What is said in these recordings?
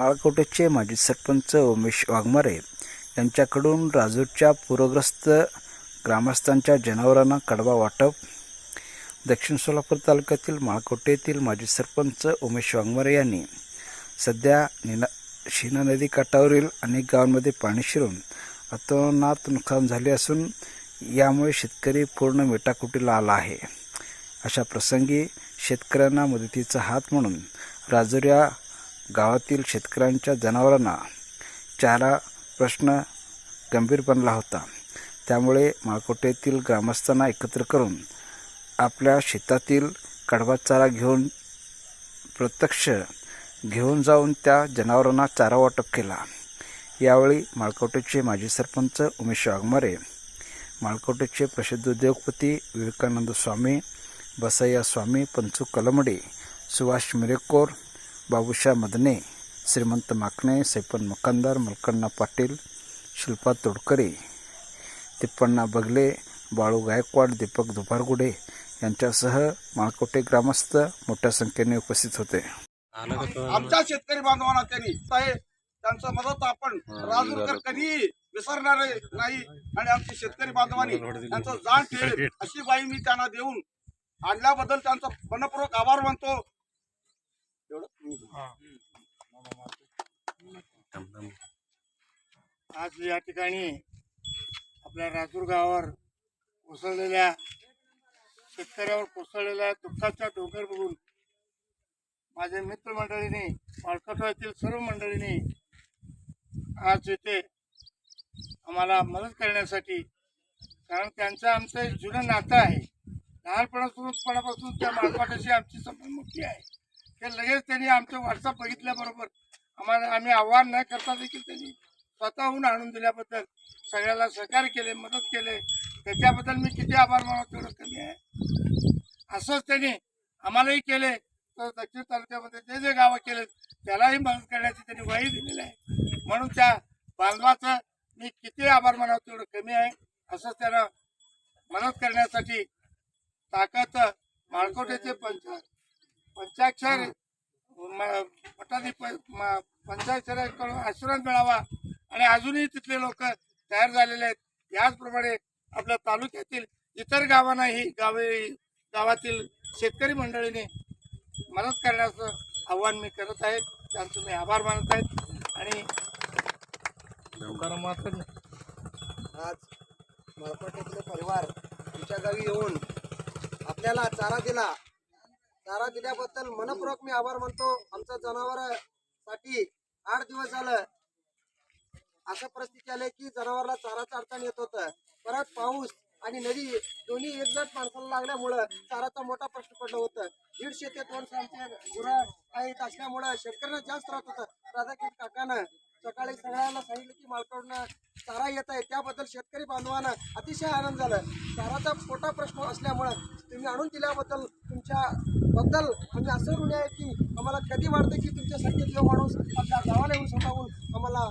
माळकोटेचे माजी सरपंच उमेश वाघमारे यांच्याकडून राजूरच्या पूरग्रस्त ग्रामस्थांच्या जनावरांना कडवा वाटप. दक्षिण सोलापूर तालुक्यातील माळकोटेतील माजी सरपंच उमेश वाघमारे यांनी सध्या निना शिना नदी काठावरील अनेक गावांमध्ये पाणी शिरून अतोनात नुकसान झाले असून यामुळे शेतकरी पूर्ण मेटाकुटीला आला आहे. अशा प्रसंगी शेतकऱ्यांना मदतीचा हात म्हणून राजुऱ्या गावातील शेतकऱ्यांच्या जनावरांना चारा प्रश्न गंभीर बनला होता. त्यामुळे माळकोटेतील ग्रामस्थांना एकत्र करून आपल्या शेतातील कडवा चारा घेऊन प्रत्यक्ष घेऊन जाऊन त्या जनावरांना चारा वाटप केला. यावेळी माळकोटेचे माजी सरपंच उमेश वाघमारे माळकोटेचे प्रसिद्ध उद्योगपती विवेकानंद स्वामी बसय्या स्वामी पंचू कलमडे सुभाष मिरेकोर बाबूशा मदने श्रीमंत माकणे सैपन मकंदार मलकण्णा पाटील शिल्पा तोडकरे तिप्पण्णा बगले बाळू गायकवाड दीपक दुभारगुडे यांच्यासह माळकोटे ग्रामस्थ मोठ्या संख्येने उपस्थित होते. आमच्या शेतकरी बांधवांना त्यांनी त्यांचं मदत आपण राजूरकर कधी विसरणार नाही आणि आमचे शेतकरी बांधवांनी त्यांचं जाण ठेवेल अशी बाई मी त्यांना देऊन आणल्याबद्दल त्यांचा मनपूर्वक आभार मानतो. आज या ठिकाणी आपल्या राजूर गावावर कोसळलेल्या शेतकऱ्यावर कोसळलेल्या दुःखाचा डोंगर बघून माझ्या मित्रमंडळीने पाळकटवातील सर्व मंडळींनी आज येथे आम्हाला मदत करण्यासाठी कारण त्यांचं आमचं एक जुनं नातं आहे. लहानपणापासून त्या मालपाटाशी आमची संबंधमुक्ती आहे. ते लगेच त्यांनी आमचं व्हॉट्सअप बघितल्याबरोबर आम्हाला आम्ही आव्हान न करता देखील त्यांनी स्वतःहून आणून दिल्याबद्दल सगळ्याला सहकार्य केले मदत केले. त्याच्याबद्दल मी किती आभार मानतो तेवढं कमी आहे. असंच त्यांनी आम्हालाही केले. तर दक्षिण तालुक्यामध्ये जे जे गावं केले त्यालाही मदत करण्याची त्यांनी ग्वाही दिलेली आहे. म्हणून त्या बांधवाचं मी किती आभार मानावं तेवढं कमी आहे. असंच त्यांना मदत करण्यासाठी ताकद माळकोटेचे पंच पंचाक्षर पंचाक्षराकडून आशीर्वाद मिळावा आणि अजूनही तिथले लोक तयार झालेले आहेत. याचप्रमाणे आपल्या तालुक्यातील इतर गावांनाही गावे गावातील शेतकरी मंडळीने मदत करण्याचं आव्हान मी करत आहे. त्यांचं मी आभार मानत आहेत आणि आज मळपटेतले परिवार आमच्या गावी येऊन आपल्याला चारा दिला. चारा दिल्याबद्दल मनपूर्वक मी आभार मानतो. आमच्या जनावरांसाठी आठ दिवस झालं असं परिस्थिती आली की जनावरला चाराचं अडचण येत होतं. परत पाऊस आणि नदी दोन्ही एकजट माणसाला लागल्यामुळं चाराचा मोठा प्रश्न पडला होता. दीडशे ते दोन आमच्या गुरं आहेत असल्यामुळं शेतकऱ्यांना जास्त राहत होतं. राधाकृष्ण काकानं सकाळी सगळ्यांना सांगितलं की मालकडनं चारा येत आहे. त्याबद्दल शेतकरी बांधवांना अतिशय आनंद झाला. चाराचा मोठा प्रश्न असल्यामुळं तुम्ही आणून दिल्याबद्दल तुमच्या बद्दल म्हणजे असं ऋण आहे की आम्हाला कधी वाटतं की तुमच्यासाठी जो माणूस आपल्या गावाला येऊन स्वतःहून आम्हाला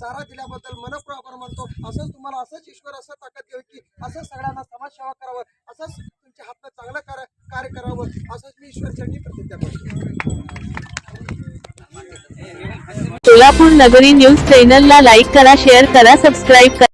चारा दिल्याबद्दल मनपूर्वक आभार मानतो असंच तुम्हाला असंच ईश्वर असं ताकद देऊ की असंच सगळ्यांना समाजसेवा करावं असंच तुमच्या हातनं चांगलं कार्य कार्य करावं असंच मी ईश्वर चरणी प्रतिज्ञा करतो. सोलापूर नगरी न्यूज चॅनलला लाईक करा शेअर करा सबस्क्राईब करा.